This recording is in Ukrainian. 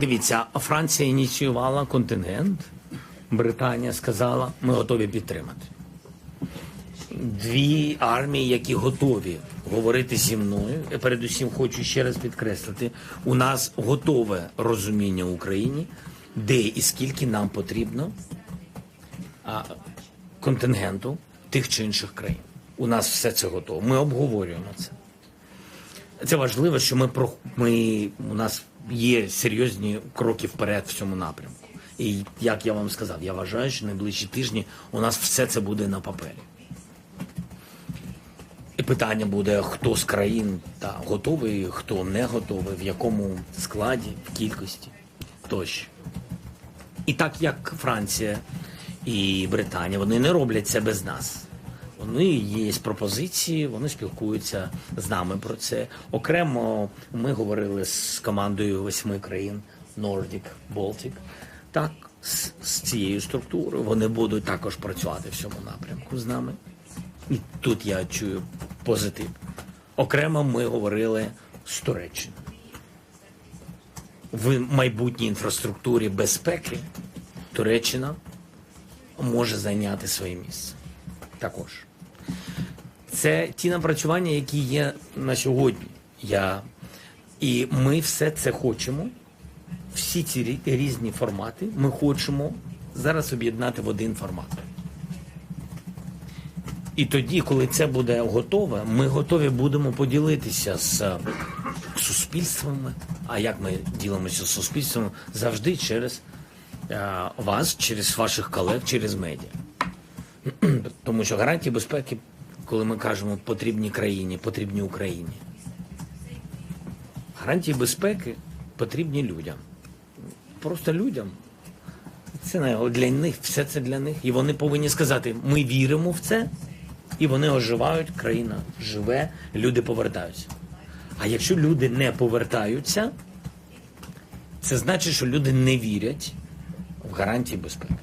Дивіться, Франція ініціювала контингент. Британія сказала, ми готові підтримати. Дві армії, які готові говорити зі мною. Я Передусім хочу ще раз підкреслити: у нас готове розуміння Україні, де і скільки нам потрібно контингенту тих чи інших країн. У нас все це готово. Ми обговорюємо це. Це важливо, що ми ми у нас є серйозні кроки вперед в цьому напрямку. І як я вам сказав, я вважаю, що найближчі тижні у нас все це буде на папері. І питання буде, хто з країн та готовий, хто не готовий, в якому складі, в кількості тощо. І так як Франція і Британія, вони не роблять це без нас. Вони є пропозиції, вони спілкуються з нами про це. Окремо ми говорили з командою восьми країн Nordic, Baltic. Так, з, з цією структурою вони будуть також працювати в цьому напрямку з нами. І тут я чую позитив. Окремо ми говорили з Туреччиною. В майбутній інфраструктурі безпеки Туреччина може зайняти своє місце. Також. Це ті напрацювання, які є на сьогодні. Я... І ми все це хочемо. Всі ці різні формати ми хочемо зараз об'єднати в один формат. І тоді, коли це буде готове, ми готові будемо поділитися з е, суспільствами. А як ми ділимося з суспільством? Завжди через е, вас, через ваших колег, через медіа. Тому що гарантії безпеки, коли ми кажемо потрібні країні, потрібні Україні. Гарантії безпеки потрібні людям. Просто людям. Це для них, все це для них. І вони повинні сказати: ми віримо в це, і вони оживають, країна живе, люди повертаються. А якщо люди не повертаються, це значить, що люди не вірять в гарантії безпеки.